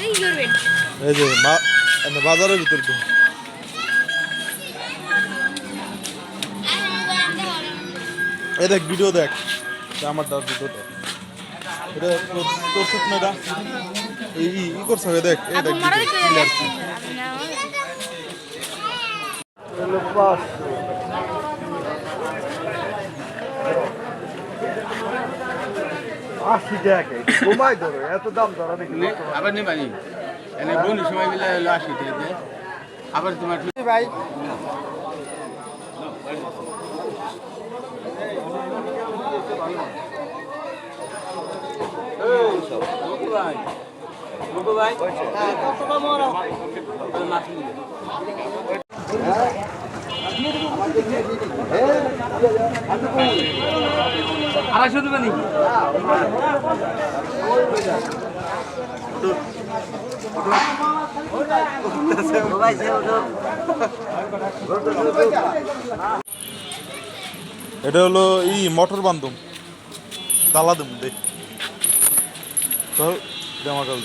এই যে মা- বাজারের ভিতর ঢুক। এই দেখ ভিডিও দেখ। এটা আমারটা ভিডিও দেখ। এটা তোর তোর শুকনো এটা? এই ই- করছে দেখ। এই দেখ আশি টাকা কমাই ধরো এত দাম ধরো নাকি নে, আবার এনে বন্ধু সময় মিলে হলো আশি টাকা আবার তোমার ভাই। এটা হলো ই মটর বান্ধব। তালা দেব দেখ। জামা কাপড়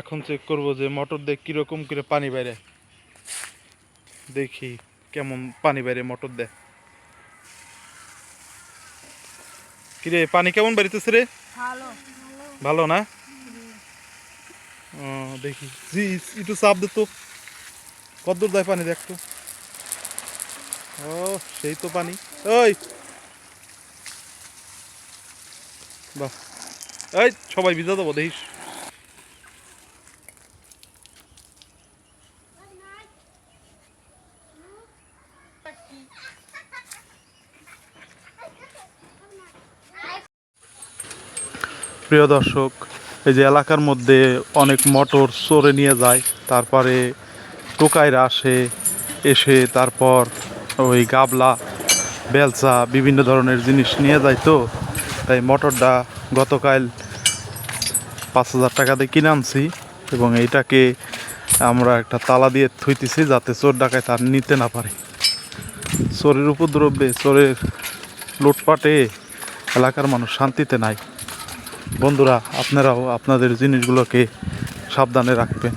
এখন চেক করব যে মোটর দিয়ে কীরকম করে পানি বাইরে। দেখি কেমন পানি বাইরে মোটর দেয়। কিরে পানি কেমন বাড়িতেছে রে? ভালো। ভালো না? দেখি। জি একটু চাপ দে তো। কতদূর দেয় পানি দেখ তো। ও সেই তো পানি। ওই বাহ। এই সবাই ভিজা দেবো দেখিস। প্রিয় দর্শক, এই যে এলাকার মধ্যে অনেক মোটর চড়ে নিয়ে যায়, তারপরে টোকাইরা আসে, এসে তারপর ওই গাবলা, বেলচা, বিভিন্ন ধরনের জিনিস নিয়ে যায় তো। তাই মোটরটা গতকাল পাঁচ হাজার টাকা দিয়ে কিনে আনছি এবং এইটাকে আমরা একটা তালা দিয়ে থইতেছি যাতে চোর ডাকায় তার নিতে না পারে। চোরের উপদ্রব্যে চোরের লুটপাটে এলাকার মানুষ শান্তিতে নাই। বন্ধুরা আপনারাও আপনাদের জিনিসগুলোকে সাবধানে রাখবেন।